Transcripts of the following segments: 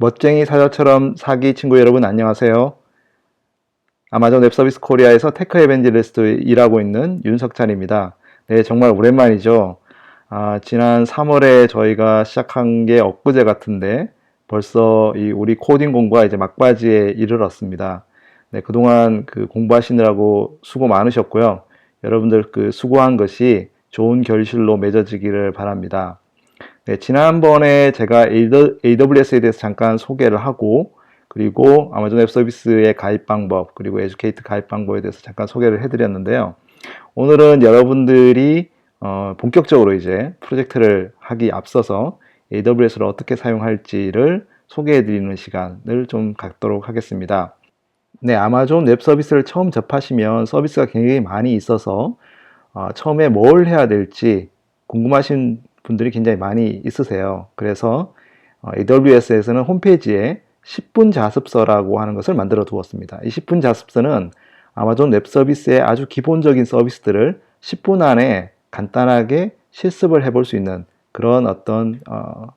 멋쟁이 사자처럼 사기 친구 여러분 안녕하세요. 아마존 웹서비스 코리아에서 테크 에벤젤리스트 일하고 있는 윤석찬입니다. 네, 정말 오랜만이죠. 아, 지난 3월에 저희가 시작한 게 엊그제 같은데 벌써 이 우리 코딩 공부가 이제 막바지에 이르렀습니다. 네, 그동안 그 공부하시느라고 수고 많으셨고요. 여러분들 그 수고한 것이 좋은 결실로 맺어지기를 바랍니다. 네, 지난번에 제가 AWS에 대해서 잠깐 소개를 하고 그리고 아마존 웹 서비스의 가입 방법 그리고 에듀케이트 가입 방법에 대해서 잠깐 소개를 해드렸는데요. 오늘은 여러분들이 어, 본격적으로 이제 프로젝트를 하기 앞서서 AWS를 어떻게 사용할지를 소개해드리는 시간을 좀 갖도록 하겠습니다. 네, 아마존 웹 서비스를 처음 접하시면 서비스가 굉장히 많이 있어서 어, 처음에 뭘 해야 될지 궁금하신 분들이 굉장히 많이 있으세요. 그래서 어, AWS에서는 홈페이지에 10분 자습서라고 하는 것을 만들어 두었습니다. 이 10분 자습서는 아마존 웹 서비스의 아주 기본적인 서비스들을 10분 안에 간단하게 실습을 해볼 수 있는 그런 어떤 어,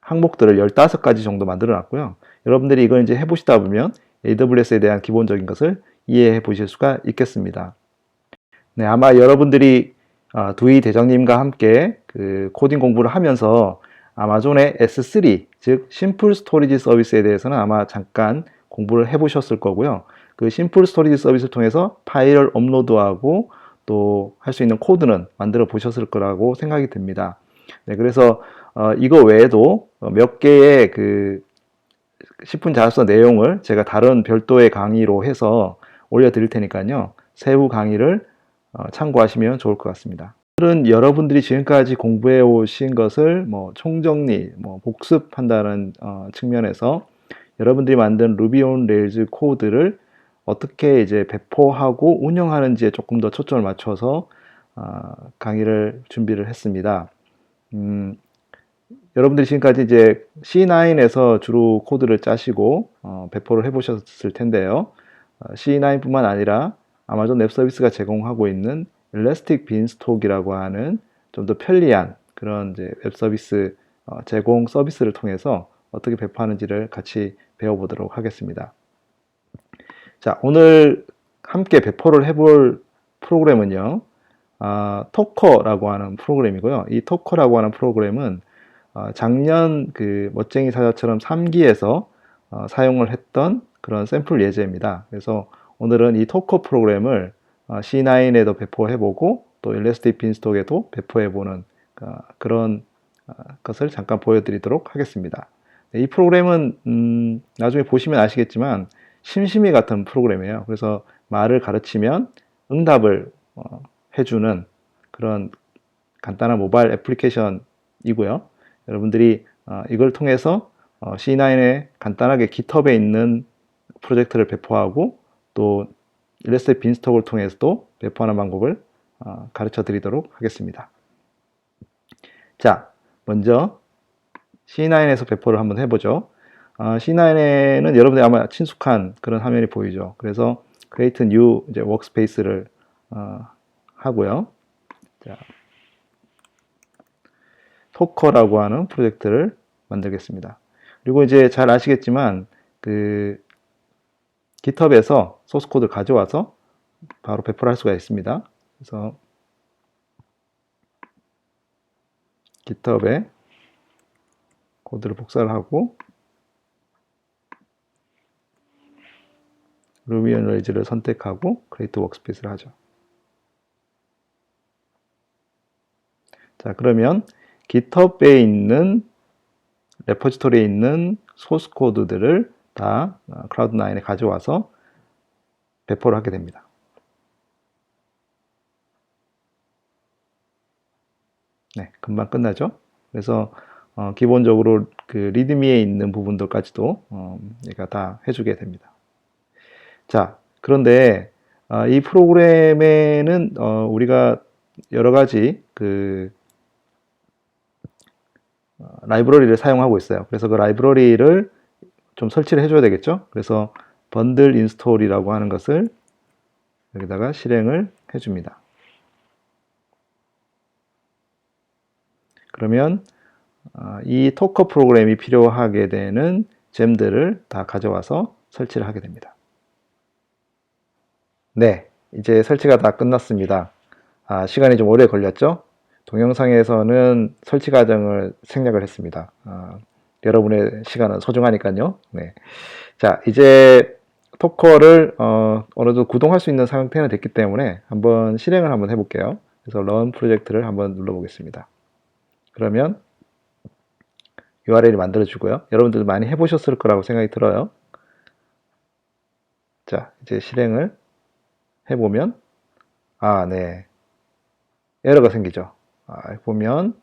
항목들을 15가지 정도 만들어 놨고요. 여러분들이 이걸 이제 해보시다 보면 AWS에 대한 기본적인 것을 이해해 보실 수가 있겠습니다. 네, 아마 여러분들이 어, 두이 대장님과 함께 그 코딩 공부를 하면서 아마존의 S3, 즉 심플 스토리지 서비스에 대해서는 아마 잠깐 공부를 해보셨을 거고요. 그 심플 스토리지 서비스를 통해서 파일을 업로드하고 또 할 수 있는 코드는 만들어 보셨을 거라고 생각이 듭니다. 네, 그래서 어, 이거 외에도 몇 개의 그 10분 자습서 내용을 제가 다른 별도의 강의로 해서 올려드릴 테니까요. 세부 강의를 어, 참고하시면 좋을 것 같습니다. 오늘은 여러분들이 지금까지 공부해 오신 것을 뭐 총정리, 뭐 복습한다는 어, 측면에서 여러분들이 만든 루비 온 레일즈 코드를 어떻게 이제 배포하고 운영하는지에 조금 더 초점을 맞춰서 어, 강의를 준비를 했습니다. 음, 여러분들이 지금까지 이제 C9에서 주로 코드를 짜시고 어, 배포를 해보셨을 텐데요. 어, C9뿐만 아니라 아마존 웹 서비스가 제공하고 있는 일레스틱 빈스톡이라고 하는 좀 더 편리한 그런 이제 웹 서비스 어, 제공 서비스를 통해서 어떻게 배포하는지를 같이 배워보도록 하겠습니다. 자, 오늘 함께 배포를 해볼 프로그램은요, 아, 토커라고 하는 프로그램이고요. 이 토커라고 하는 프로그램은 어, 작년 그 멋쟁이 사자처럼 3기에서 어, 사용을 했던 그런 샘플 예제입니다. 그래서 오늘은 이 토커 프로그램을 어, C9에도 배포해보고 또 일레스틱 빈스톡에도 배포해보는 어, 그런 어, 것을 잠깐 보여드리도록 하겠습니다. 네, 이 프로그램은 음, 나중에 보시면 아시겠지만 심심이 같은 프로그램이에요. 그래서 말을 가르치면 응답을 어, 해주는 그런 간단한 모바일 애플리케이션이고요. 여러분들이 어, 이걸 통해서 어, C9에 간단하게 GitHub에 있는 프로젝트를 배포하고 또 일레스트 빈스톡을 통해서도 배포하는 방법을 어, 가르쳐 드리도록 하겠습니다. 자, 먼저 C9에서 배포를 한번 해보죠. C9에는 여러분들이 아마 친숙한 그런 화면이 보이죠. 그래서 create new 이제 workspace를 하고요. 자, 토커라고 하는 프로젝트를 만들겠습니다. 그리고 이제 잘 아시겠지만 그 GitHub에서 소스 코드를 가져와서 바로 배포를 할 수가 있습니다. 그래서 GitHub에 코드를 복사를 하고 Ruby on Rails를 선택하고 Create Workspace를 하죠. 자, 그러면 GitHub에 있는 레포지토리에 있는 소스 코드들을 다 클라우드9에 가져와서 배포를 하게 됩니다. 네, 금방 끝나죠? 그래서 어, 기본적으로 그 리드미에 있는 부분들까지도 어, 얘가 다 해주게 됩니다. 자, 그런데 어, 이 프로그램에는 어, 우리가 여러 가지 그 어, 라이브러리를 사용하고 있어요. 그래서 그 라이브러리를 좀 설치를 해줘야 되겠죠. 그래서 번들 인스톨이라고 하는 것을 여기다가 실행을 해줍니다. 어, 이 토커 프로그램이 필요하게 되는 잼들을 다 가져와서 설치를 하게 됩니다. 네, 이제 설치가 다 끝났습니다. 아, 시간이 좀 오래 걸렸죠? 동영상에서는 설치 과정을 생략을 했습니다. 아, 여러분의 시간은 소중하니까요. 네. 자, 이제 토커를 어, 어느 정도 구동할 수 있는 상태는 됐기 때문에 한번 실행을 한번 해볼게요. 그래서 런 프로젝트를 한번 눌러보겠습니다. 그러면 URL이 만들어지고요. 여러분들도 많이 해보셨을 거라고 생각이 들어요. 자, 이제 실행을 해보면 아, 네. 에러가 생기죠. 아, 보면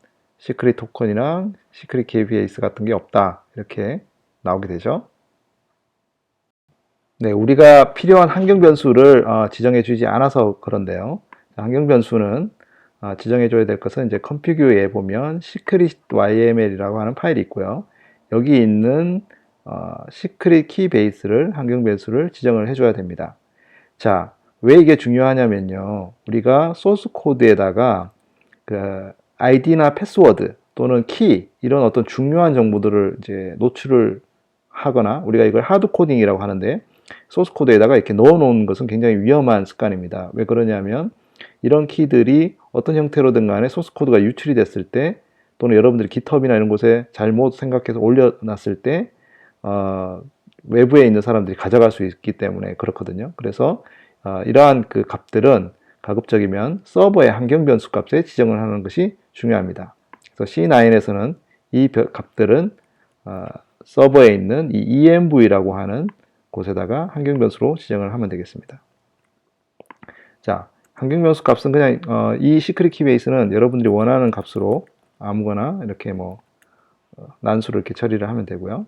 시크릿 토큰이랑 시크릿 KBS 같은 게 없다. 이렇게 나오게 되죠. 네, 우리가 필요한 환경 변수를 어, 지정해 주지 않아서 그런데요. 환경 변수는 어, 지정해 줘야 될 것은 이제 컴피규에 보면 시크릿 YML이라고 하는 파일이 있고요. 여기 있는 어, 시크릿 키 베이스를 환경 변수를 지정을 해 줘야 됩니다. 자, 왜 이게 중요하냐면요. 우리가 소스 코드에다가 그 아이디나 패스워드 또는 키 이런 어떤 중요한 정보들을 이제 노출을 하거나 우리가 이걸 하드 코딩이라고 하는데 소스 코드에다가 이렇게 넣어 놓은 것은 굉장히 위험한 습관입니다. 왜 그러냐면 이런 키들이 어떤 형태로든 간에 소스 코드가 유출이 됐을 때 또는 여러분들이 GitHub이나 이런 곳에 잘못 생각해서 올려놨을 때 어, 외부에 있는 사람들이 가져갈 수 있기 때문에 그렇거든요. 그래서 어, 이러한 그 값들은 가급적이면 서버의 환경 변수 값에 지정을 하는 것이 중요합니다. 그래서 C9에서는 이 값들은 어, 서버에 있는 이 env라고 하는 곳에다가 환경 변수로 지정을 하면 되겠습니다. 자, 환경 변수 값은 그냥 어, 이 시크릿 키 베이스는 여러분들이 원하는 값으로 아무거나 이렇게 뭐 어, 난수를 이렇게 처리를 하면 되고요.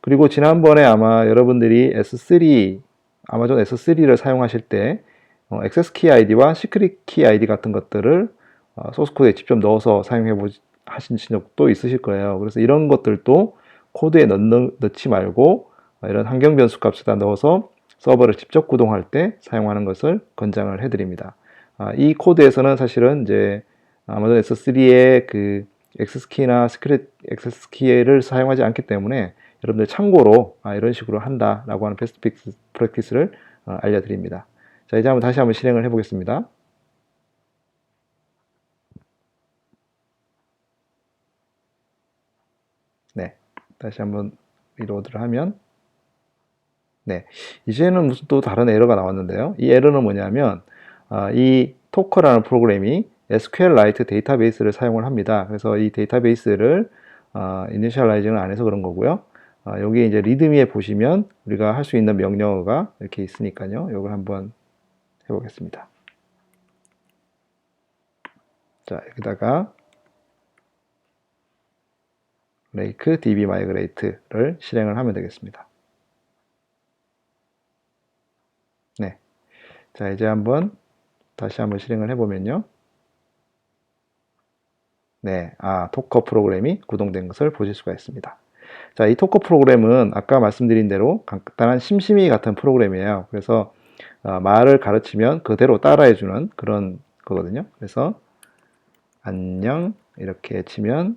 그리고 지난번에 아마 여러분들이 S3 아마존 S3를 사용하실 때 어, 액세스 키 아이디와 시크릿 키 아이디 같은 것들을 어, 소스 코드에 직접 넣어서 사용해 보신 적도 있으실 거예요. 그래서 이런 것들도 코드에 넣, 넣지 말고 이런 환경 변수 값에다 넣어서 서버를 직접 구동할 때 사용하는 것을 권장을 해드립니다. 아, 이 코드에서는 사실은 이제 아마존 S3의 그 액세스 키나 시크릿 액세스 키를 사용하지 않기 때문에 여러분들 참고로 아, 이런 식으로 한다라고 하는 베스트 프랙티스를 어, 알려드립니다. 자, 이제 한번 다시 한번 실행을 해보겠습니다. 네, 다시 한번 리로드를 하면 네, 이제는 무슨 또 다른 에러가 나왔는데요. 이 에러는 뭐냐면 아, 이 토커라는 프로그램이 SQLite 데이터베이스를 사용을 합니다. 그래서 이 데이터베이스를 어, 이니셜라이징을 안 해서 그런 거고요. 어, 여기 이제 리드미에 보시면 우리가 할 수 있는 명령어가 이렇게 있으니까요. 이걸 한번 해보겠습니다. 자, 여기다가 lake db migrate를 실행을 하면 되겠습니다. 네. 자, 이제 한번 다시 한번 실행을 해보면요. 네, 아, 토커 프로그램이 구동된 것을 보실 수가 있습니다. 자, 이 토커 프로그램은 아까 말씀드린 대로 간단한 심심이 같은 프로그램이에요. 그래서 어, 말을 가르치면 그대로 따라해주는 그런 거거든요. 그래서 안녕 이렇게 치면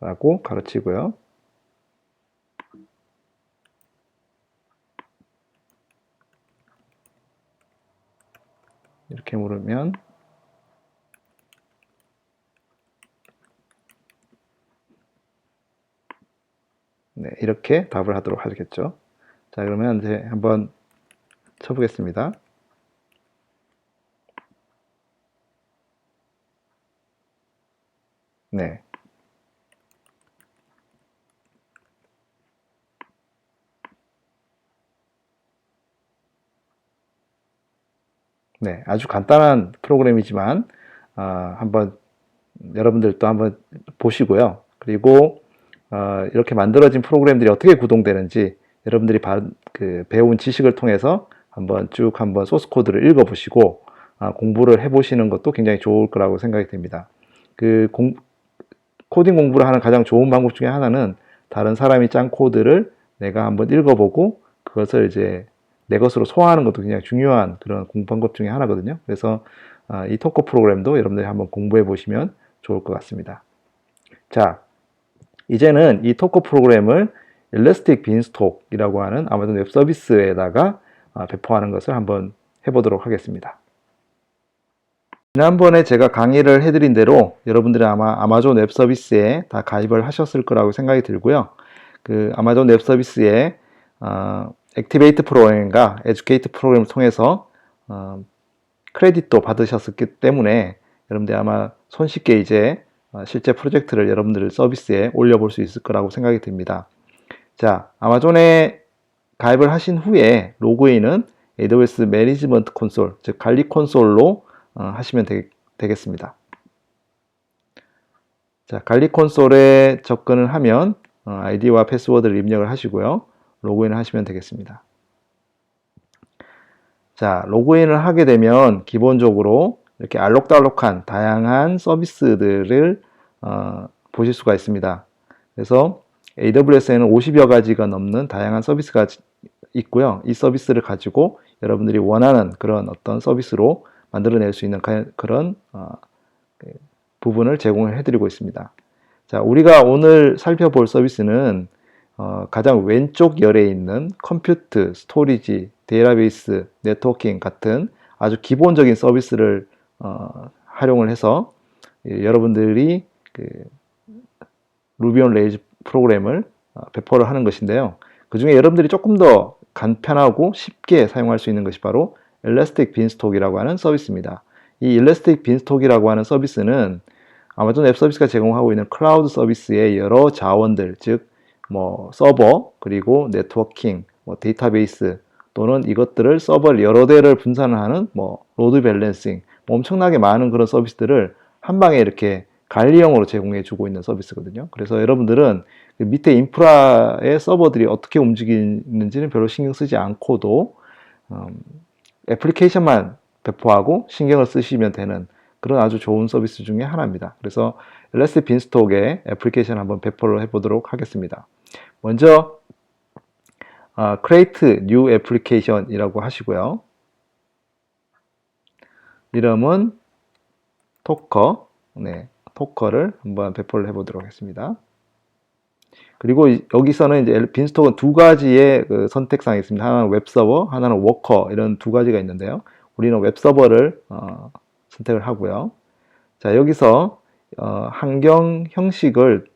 라고 가르치고요. 이렇게 물으면 네, 이렇게 답을 하도록 하겠죠. 자, 그러면 이제 한번 쳐보겠습니다. 네. 네, 아주 간단한 프로그램이지만 어, 한번 여러분들도 한번 보시고요. 그리고 어, 이렇게 만들어진 프로그램들이 어떻게 구동되는지 여러분들이 바, 그 배운 지식을 통해서 한번 쭉 한번 소스 코드를 읽어보시고 어, 공부를 해보시는 것도 굉장히 좋을 거라고 생각이 됩니다. 그 공, 코딩 공부를 하는 가장 좋은 방법 중에 하나는 다른 사람이 짠 코드를 내가 한번 읽어보고 그것을 이제 내 것으로 소화하는 것도 굉장히 중요한 그런 공부방법 중에 하나거든요. 그래서 아, 이 토커 프로그램도 여러분들이 한번 공부해 보시면 좋을 것 같습니다. 자, 이제는 이 토커 프로그램을 일러스틱 빈스톡이라고 하는 아마존 웹 서비스에다가 아, 배포하는 것을 한번 해보도록 하겠습니다. 지난번에 제가 강의를 해드린 대로 여러분들이 아마 아마존 웹 서비스에 다 가입을 하셨을 거라고 생각이 들고요. 그 아마존 웹 서비스에 어, 액티베이트 프로그램과 에듀케이트 프로그램을 통해서 어, 크레딧도 받으셨기 때문에 여러분들이 아마 손쉽게 이제 어, 실제 프로젝트를 여러분들 서비스에 올려볼 수 있을 거라고 생각이 듭니다. 자, 아마존에 가입을 하신 후에 로그인은 AWS 매니지먼트 콘솔, 즉 관리 콘솔로 어, 하시면 되, 겠습니다 자, 관리 콘솔에 접근을 하면 어, 아이디와 패스워드를 입력을 하시고요. 로그인을 하시면 되겠습니다. 자, 로그인을 하게 되면 기본적으로 이렇게 알록달록한 다양한 서비스들을 어, 보실 수가 있습니다. 그래서 AWS에는 50여 가지가 넘는 다양한 서비스가 있고요. 이 서비스를 가지고 여러분들이 원하는 그런 어떤 서비스로 만들어낼 수 있는 그런 어, 그 부분을 제공을 해드리고 있습니다. 자, 우리가 오늘 살펴볼 서비스는 어, 가장 왼쪽 열에 있는 컴퓨트, 스토리지, 데이터베이스, 네트워킹 같은 아주 기본적인 서비스를 어, 활용을 해서 예, 여러분들이 그 루비 온 레이즈 프로그램을 어, 배포를 하는 것인데요. 그 중에 여러분들이 조금 더 간편하고 쉽게 사용할 수 있는 것이 바로 엘라스틱 빈스톡이라고 하는 서비스입니다. 이 엘라스틱 빈스톡이라고 하는 서비스는 아마존 웹 서비스가 제공하고 있는 클라우드 서비스의 여러 자원들, 즉, 뭐, 서버, 그리고 네트워킹, 뭐, 데이터베이스, 또는 이것들을 서버를 여러 대를 분산을 하는 뭐, 로드 밸런싱, 뭐 엄청나게 많은 그런 서비스들을 한 방에 이렇게 관리형으로 제공해 주고 있는 서비스거든요. 그래서 여러분들은 그 밑에 인프라의 서버들이 어떻게 움직이는지는 별로 신경 쓰지 않고도 음, 애플리케이션만 배포하고 신경을 쓰시면 되는 그런 아주 좋은 서비스 중에 하나입니다. 그래서 LS 빈스톡의 애플리케이션 한번 배포를 해보도록 하겠습니다. 먼저 어, create new application이라고 하시고요. 이름은 토커, 네, 토커를 한번 배포를 해보도록 하겠습니다. 그리고 여기서는 이제 빈스톡은 두 가지의 그 선택상이 있습니다. 하나는 웹서버, 하나는 워커 이런 두 가지가 있는데요. 우리는 웹서버를 어, 선택을 하고요. 자 여기서 어, 환경 형식을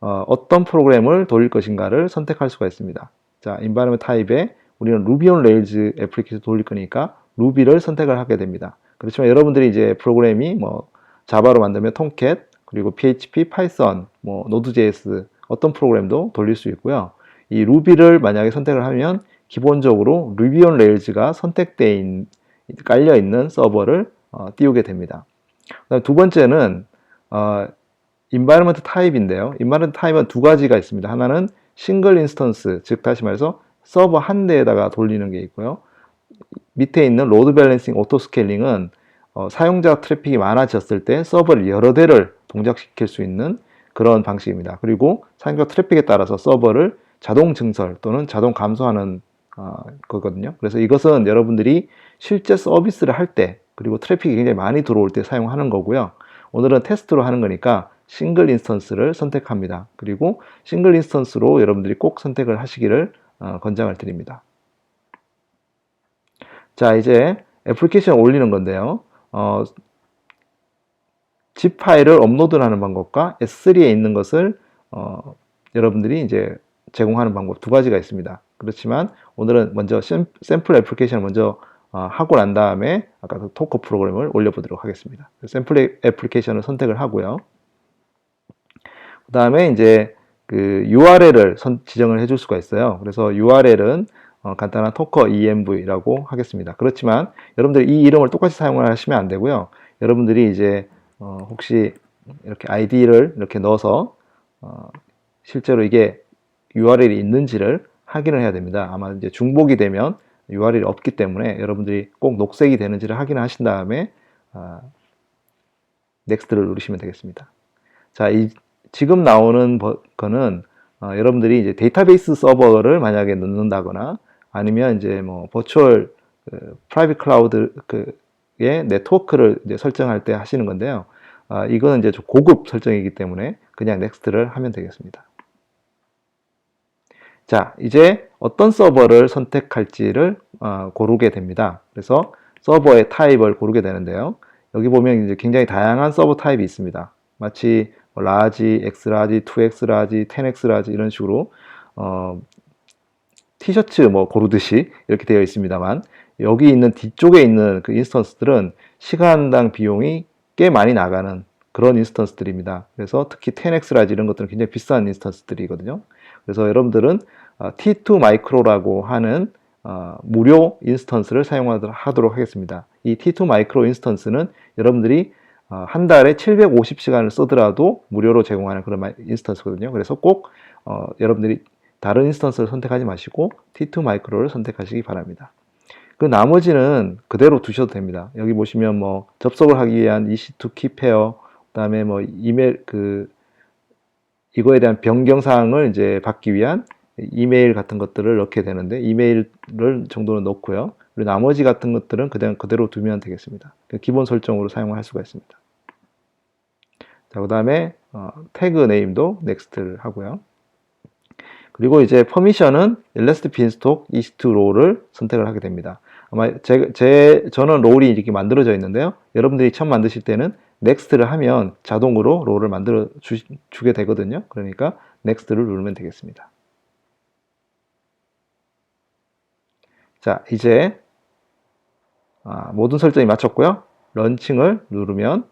어, 떤 프로그램을 돌릴 것인가를 선택할 수가 있습니다. 자 environment 타입에 우리는 Ruby on Rails 애플리케이션 돌릴 거니까 루비를 선택을 하게 됩니다. 그렇지만 여러분들이 이제 프로그램이 뭐 자바로 만들면 톰캣 그리고 PHP, 파이썬, 뭐 노드.js 어떤 프로그램도 돌릴 수 있고요. 이 루비를 만약에 선택을 하면 기본적으로 루비 온 레일즈가 선택되어 있는, 깔려 있는 서버를 어, 띄우게 됩니다. 두 번째는 어, environment 타입인데요. environment 타입은 두 가지가 있습니다. 하나는 싱글 인스턴스, 즉 다시 말해서 서버 한 대에다가 돌리는 게 있고요. 밑에 있는 로드 밸런싱 오토 스케일링은 어, 사용자 트래픽이 많아졌을 때 서버를 여러 대를 동작시킬 수 있는 그런 방식입니다. 그리고 사용자 트래픽에 따라서 서버를 자동 증설 또는 자동 감소하는 어, 거거든요. 그래서 이것은 여러분들이 실제 서비스를 할 때 그리고 트래픽이 굉장히 많이 들어올 때 사용하는 거고요. 오늘은 테스트로 하는 거니까 싱글 인스턴스를 선택합니다. 그리고 싱글 인스턴스로 여러분들이 꼭 선택을 하시기를 어, 권장을 드립니다. 자, 이제 애플리케이션 올리는 건데요. 어, zip 파일을 업로드하는 방법과 S3에 있는 것을 어, 여러분들이 이제 제공하는 방법 두 가지가 있습니다. 그렇지만 오늘은 먼저 샘플 애플리케이션을 먼저 어, 하고 난 다음에 아까 그 토커 프로그램을 올려보도록 하겠습니다. 샘플 애플리케이션을 선택을 하고요. 그 다음에 이제 그 URL을 선, 지정을 해줄 수가 있어요. 그래서 URL은 어, 간단한 토커 env라고 하겠습니다. 그렇지만 여러분들 이 이름을 똑같이 사용을 하시면 안 되고요. 여러분들이 이제 어, 혹시 이렇게 아이디를 이렇게 넣어서 어, 실제로 이게 URL이 있는지를 확인을 해야 됩니다. 아마 이제 중복이 되면 URL이 없기 때문에 여러분들이 꼭 녹색이 되는지를 확인하신 다음에 아, 넥스트를 누르시면 되겠습니다. 자, 이 지금 나오는 거는 어, 여러분들이 이제 데이터베이스 서버를 만약에 넣는다거나 아니면 이제 뭐 버추얼 그, 프라이빗 클라우드 그의 네트워크를 이제 설정할 때 하시는 건데요. 아, 이거는 이제 좀 고급 설정이기 때문에 그냥 넥스트를 하면 되겠습니다. 자, 이제 어떤 서버를 선택할지를 어, 고르게 됩니다. 그래서 서버의 타입을 고르게 되는데요. 여기 보면 이제 굉장히 다양한 서버 타입이 있습니다. 마치 뭐 라지, 엑스라지, 2엑스라지, 10엑스라지 이런 식으로 어, 티셔츠 뭐 고르듯이 이렇게 되어 있습니다만 여기 있는 뒤쪽에 있는 그 인스턴스들은 시간당 비용이 꽤 많이 나가는 그런 인스턴스들입니다. 그래서 특히 10x라지 이런 것들은 굉장히 비싼 인스턴스들이거든요. 그래서 여러분들은 어, T2 마이크로라고 하는 어, 무료 인스턴스를 사용하도록 하겠습니다. 이 T2 마이크로 인스턴스는 여러분들이 어, 한 달에 750시간을 쓰더라도 무료로 제공하는 그런 인스턴스거든요. 그래서 꼭 어, 여러분들이 다른 인스턴스를 선택하지 마시고 T2 마이크로를 선택하시기 바랍니다. 그 나머지는 그대로 두셔도 됩니다. 여기 보시면 뭐 접속을 하기 위한 EC2 키페어, 그다음에 뭐 이메일 그 이거에 대한 변경 사항을 이제 받기 위한 이메일 같은 것들을 넣게 되는데 이메일을 정도는 넣고요. 그리고 나머지 같은 것들은 그냥 그대로 두면 되겠습니다. 그 기본 설정으로 사용할 수가 있습니다. 자, 그 다음에 어, 태그 네임도 넥스트를 하고요. 그리고 이제 퍼미션은 일레스트 빈스톡 이스트 롤을 선택을 하게 됩니다. 아마 제, 제 저는 롤이 이렇게 만들어져 있는데요. 여러분들이 처음 만드실 때는 넥스트를 하면 자동으로 롤을 만들어 주, 주게 되거든요. 그러니까 넥스트를 누르면 되겠습니다. 자, 이제 아, 모든 설정이 마쳤고요. 런칭을 누르면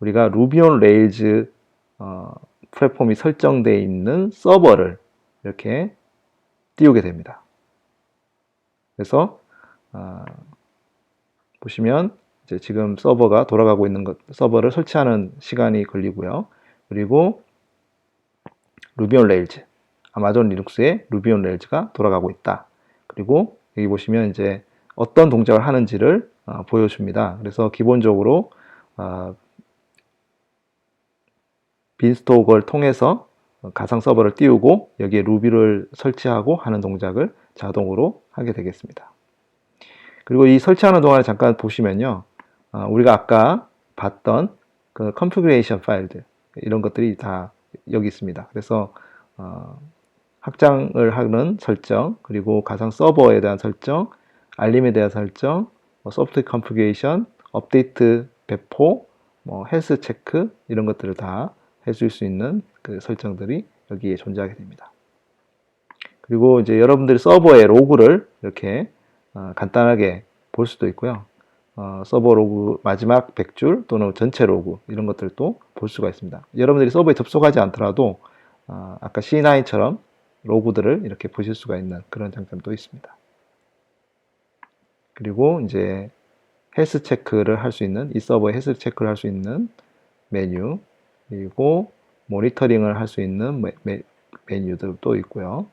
우리가 루비 온 레일즈 어, 플랫폼이 설정되어 있는 서버를 이렇게 띄우게 됩니다. 그래서 아, 보시면 이제 지금 서버가 돌아가고 있는 것, 서버를 설치하는 시간이 걸리고요. 그리고 루비 온 레일즈, 아마존 리눅스의 루비 온 레일즈가 돌아가고 있다. 그리고 여기 보시면 이제 어떤 동작을 하는지를 어, 보여줍니다. 그래서 기본적으로 어, 빈스톡을 통해서 가상 서버를 띄우고 여기에 루비를 설치하고 하는 동작을 자동으로 하게 되겠습니다. 그리고 이 설치하는 동안에 잠깐 보시면요. 어, 우리가 아까 봤던 그 컨피그레이션 파일들 이런 것들이 다 여기 있습니다. 그래서 어, 확장을 하는 설정, 그리고 가상 서버에 대한 설정, 알림에 대한 설정, 뭐 소프트 컨피그레이션, 업데이트 배포, 뭐 헬스 체크 이런 것들을 다 해줄 수 있는 그 설정들이 여기에 존재하게 됩니다. 그리고 이제 여러분들이 서버의 로그를 이렇게 어, 간단하게 볼 수도 있고요. 어, 서버 로그 마지막 100줄 또는 전체 로그 이런 것들도 볼 수가 있습니다. 여러분들이 서버에 접속하지 않더라도 어, 아까 C9처럼 로고들을 이렇게 보실 수가 있는 그런 장점도 있습니다. 그리고 이제 헬스 체크를 할 수 있는 이 서버에 헬스 체크를 할 수 있는 메뉴 그리고 모니터링을 할 수 있는 메, 메, 메뉴들도 있고요.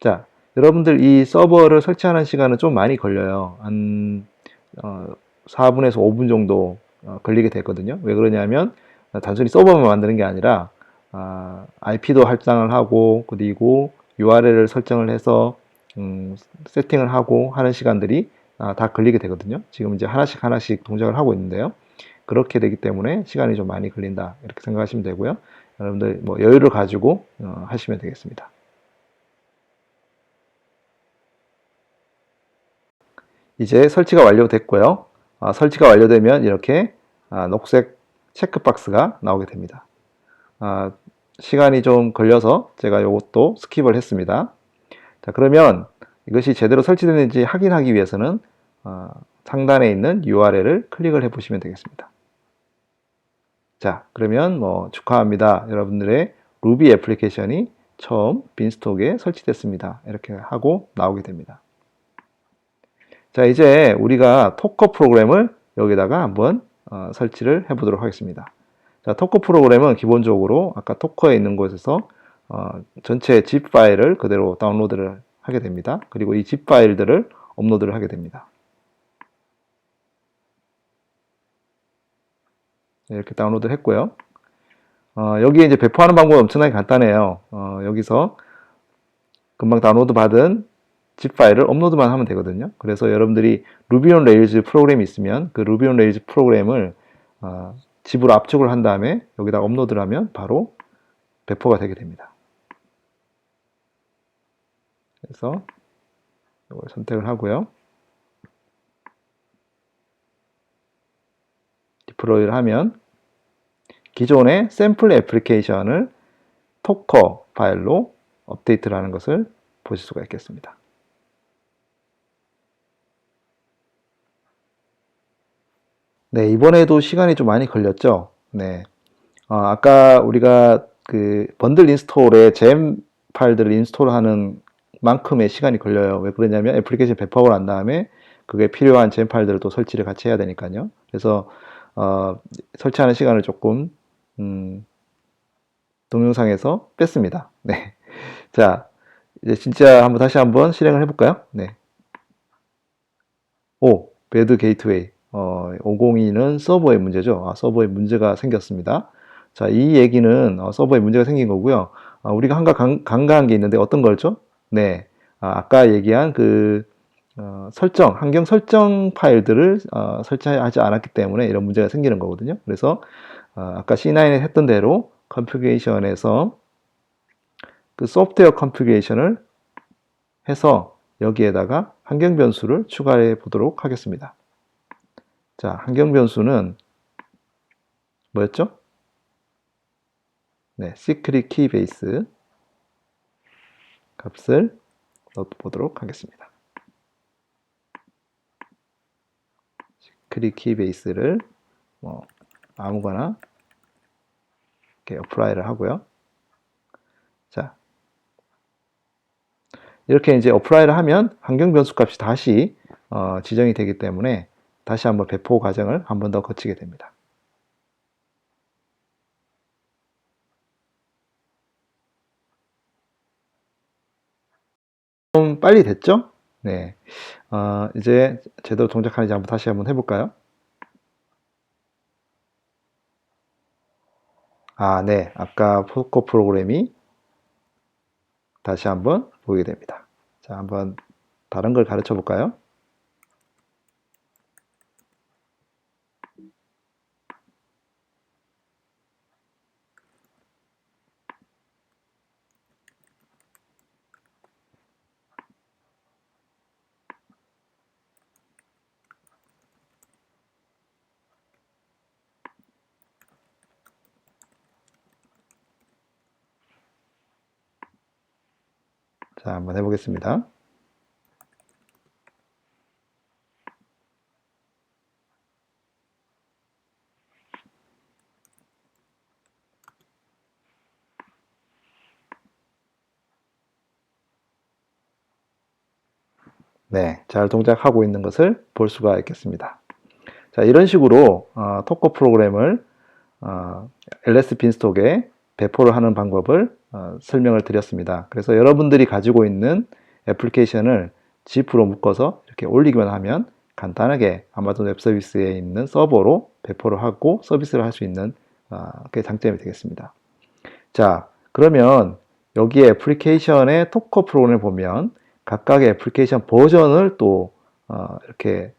자, 여러분들 이 서버를 설치하는 시간은 좀 많이 걸려요. 한 어, 4분에서 5분 정도 어, 걸리게 됐거든요. 왜 그러냐면 단순히 서버만 만드는 게 아니라 아, IP도 할당을 하고 그리고 URL을 설정을 해서 음, 세팅을 하고 하는 시간들이 아, 다 걸리게 되거든요. 지금 이제 하나씩 하나씩 동작을 하고 있는데요. 그렇게 되기 때문에 시간이 좀 많이 걸린다 이렇게 생각하시면 되고요. 여러분들 뭐 여유를 가지고 어, 하시면 되겠습니다. 이제 설치가 완료됐고요. 아, 설치가 완료되면 이렇게 아, 녹색 체크박스가 나오게 됩니다. 아, 시간이 좀 걸려서 제가 이것도 스킵을 했습니다. 자, 그러면 이것이 제대로 설치되는지 확인하기 위해서는 어, 상단에 있는 URL을 클릭을 해 보시면 되겠습니다. 자, 그러면 뭐 축하합니다. 여러분들의 루비 애플리케이션이 처음 빈스톡에 설치됐습니다. 이렇게 하고 나오게 됩니다. 자, 이제 우리가 토커 프로그램을 여기다가 한번 어, 설치를 해 보도록 하겠습니다. 자, 토커 프로그램은 기본적으로 아까 토커에 있는 곳에서 어, 전체 zip 파일을 그대로 다운로드를 하게 됩니다. 그리고 이 zip 파일들을 업로드를 하게 됩니다. 이렇게 다운로드 했고요. 어, 여기에 이제 배포하는 방법은 엄청나게 간단해요. 어, 여기서 금방 다운로드 받은 zip 파일을 업로드만 하면 되거든요. 그래서 여러분들이 루비 온 레일즈 프로그램이 있으면 그 루비 온 레일즈 프로그램을 어, 집으로 압축을 한 다음에 여기다 업로드를 하면 바로 배포가 되게 됩니다. 그래서 이걸 선택을 하고요. 디플로이를 하면 기존의 샘플 애플리케이션을 토커 파일로 업데이트를 하는 것을 보실 수가 있겠습니다. 네, 이번에도 시간이 좀 많이 걸렸죠. 네. 어, 아까 우리가 그 번들 인스톨에 잼 파일들을 인스톨하는 만큼의 시간이 걸려요. 왜 그러냐면 애플리케이션 배포하고 난 다음에 그게 필요한 잼 파일들을 또 설치를 같이 해야 되니까요. 그래서 어, 설치하는 시간을 조금 음, 동영상에서 뺐습니다. 네. 자, 이제 진짜 한번 다시 한번 실행을 해볼까요? 네. 오, 배드 게이트웨이. 어, 502는 서버에 문제죠. 아, 서버에 문제가 생겼습니다. 자, 이 얘기는 어, 서버에 문제가 생긴 거고요. 아, 우리가 한가 강, 간과한 게 있는데 어떤 거죠? 네. 아, 까 얘기한 그 어, 설정, 환경 설정 파일들을 어, 설치하지 않았기 때문에 이런 문제가 생기는 거거든요. 그래서 어, 아까 C9에 했던 대로 컨피그레이션에서 그 소프트웨어 컨피그레이션을 해서 여기에다가 환경 변수를 추가해 보도록 하겠습니다. 자, 환경 변수는 뭐였죠? 네, secret key base 값을 넣어보도록 하겠습니다. secret key base를 뭐 아무거나 이렇게 어플라이를 하고요. 자, 이렇게 이제 어플라이를 하면 환경 변수 값이 다시 어, 지정이 되기 때문에 다시 한번 배포 과정을 한 번 더 거치게 됩니다. 좀 빨리 됐죠? 네. 어, 이제 제대로 동작하는지 한번 다시 한번 해볼까요? 아, 네. 아까 포커 프로그램이 다시 한번 보게 됩니다. 자, 한번 다른 걸 가르쳐 볼까요? 자, 한번 해보겠습니다. 네, 잘 동작하고 있는 것을 볼 수가 있겠습니다. 자, 이런 식으로 어, 토커 프로그램을 어, LS 빈스톡에 배포를 하는 방법을 어, 설명을 드렸습니다. 그래서 여러분들이 가지고 있는 애플리케이션을 zip로 묶어서 이렇게 올리기만 하면 간단하게 아마존 웹 서비스에 있는 서버로 배포를 하고 서비스를 할 수 있는 어, 게 장점이 되겠습니다. 자, 그러면 여기에 애플리케이션의 토커 프로그램을 보면 각각의 애플리케이션 버전을 또 어, 이렇게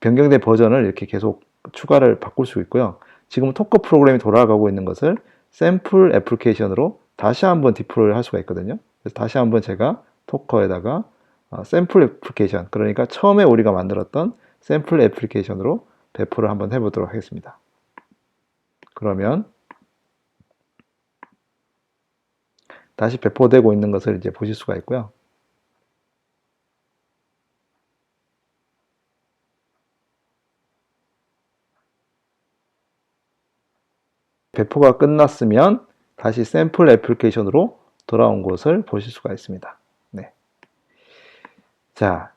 변경된 버전을 이렇게 계속 추가를 바꿀 수 있고요. 지금 토커 프로그램이 돌아가고 있는 것을 샘플 애플리케이션으로 다시 한번 디플로이를 할 수가 있거든요. 그래서 다시 한번 제가 토커에다가 어, 샘플 애플리케이션, 그러니까 처음에 우리가 만들었던 샘플 애플리케이션으로 배포를 한번 해보도록 하겠습니다. 그러면 다시 배포되고 있는 것을 이제 보실 수가 있고요. 배포가 끝났으면 다시 샘플 애플리케이션으로 돌아온 것을 보실 수가 있습니다. 네. 자,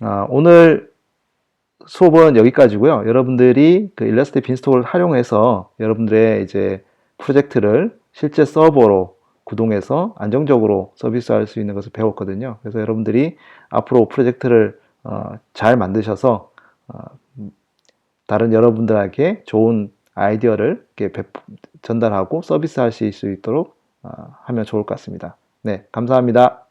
아, 오늘 수업은 여기까지고요. 여러분들이 그 일러스트 빈스톡을 활용해서 여러분들의 이제 프로젝트를 실제 서버로 구동해서 안정적으로 서비스할 수 있는 것을 배웠거든요. 그래서 여러분들이 앞으로 프로젝트를 어, 잘 만드셔서 어, 다른 여러분들에게 좋은 아이디어를 이렇게 전달하고 서비스 하실 수 있도록 아, 하면 좋을 것 같습니다. 네, 감사합니다.